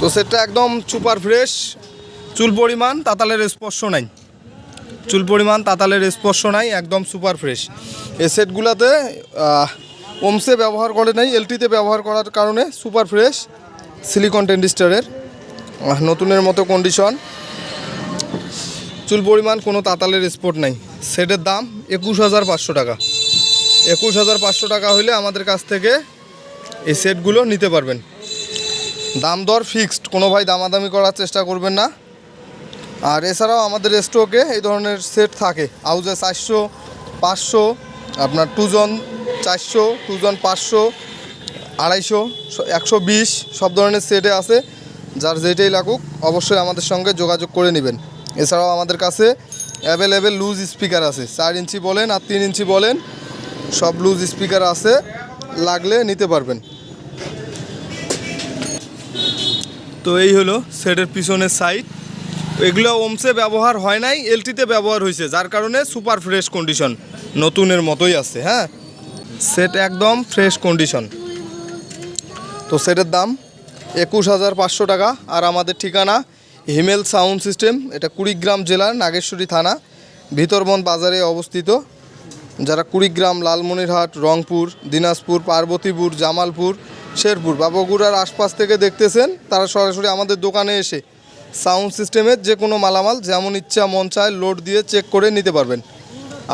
তো সেটটা একদম সুপার ফ্রেশ, চুল পরিমাণ তাতালের স্পর্শ নাই। চুল পরিমাণ তাতালের স্পর্শ নাই, একদম সুপার ফ্রেশ। এই সেটগুলোতে ওমসে ব্যবহার করে নাই, এলটিতে ব্যবহার করার কারণে সুপার ফ্রেশ সিলিকন টেন্ডিস্টারের নতুনের মতো কন্ডিশন চুল পরিমাণ কোনো তাতালের স্পট নাই। সেটের দাম একুশ হাজার পাঁচশো টাকা। একুশ হাজার পাঁচশো টাকা হলে আমাদের কাছ থেকে এই সেটগুলো নিতে পারবেন। দাম দর ফিক্সড কোনো ভাই দামাদামি করার চেষ্টা করবেন না। আর এছাড়াও আমাদের স্টকে এই ধরনের সেট থাকে। হাউজে চারশো, পাঁচশো, আপনার টুজন চারশো টুজন পাঁচশো, আড়াইশো, একশো বিশ, সব ধরনের সেটে আছে। যার যেটাই লাগুক, অবশ্যই আমাদের সঙ্গে যোগাযোগ করে নেবেন। এছাড়াও আমাদের কাছে অ্যাভেলেবেল লুজ স্পিকার আছে। চার ইঞ্চি বলেন আর তিন ইঞ্চি বলেন, সব লুজ স্পিকার আছে। লাগলে নিতে পারবেন। তো এই হলো সেটের পিছনের সাইড এগুলো ওমসে ব্যবহার হয় নাই, এলটিতে ব্যবহার হয়েছে, যার কারণে সুপার ফ্রেশ কন্ডিশন নতুনের মতোই আছে হ্যাঁ? সেট একদম ফ্রেশ কন্ডিশন তো সেটের দাম একুশ হাজার পাঁচশো টাকা, আর আমাদের ঠিকানা হিমেল সাউন্ড সিস্টেম, এটা কুড়িগ্রাম জেলার নাগেশ্বরী থানা, ভিতরবন বাজারে অবস্থিত। যারা কুড়িগ্রাম, লালমনিরহাট, রংপুর, দিনাজপুর, পার্বতীপুর, জামালপুর শেরপুর বা বগুড়ার আশপাশ থেকে দেখতেছেন, তারা সরাসরি আমাদের দোকানে এসে সাউন্ড সিস্টেমের যে কোনো মালামাল যেমন ইচ্ছা, মন চায় লোড দিয়ে চেক করে নিতে পারবেন।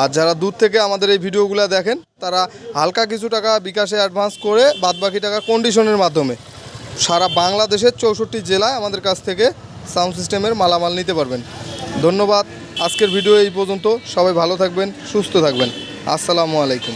আর যারা দূর থেকে আমাদের এই ভিডিওগুলো দেখেন, তারা হালকা কিছু টাকা বিকাশে অ্যাডভান্স করে বাদবাকি টাকা কন্ডিশনের মাধ্যমে সারা বাংলাদেশের চৌষট্টি জেলায় আমাদের কাছ থেকে সাউন্ড সিস্টেমের মালামাল নিতে পারবেন। ধন্যবাদ, আজকের ভিডিও এই পর্যন্ত। সবাই ভালো থাকবেন, সুস্থ থাকবেন। আসসালামু আলাইকুম।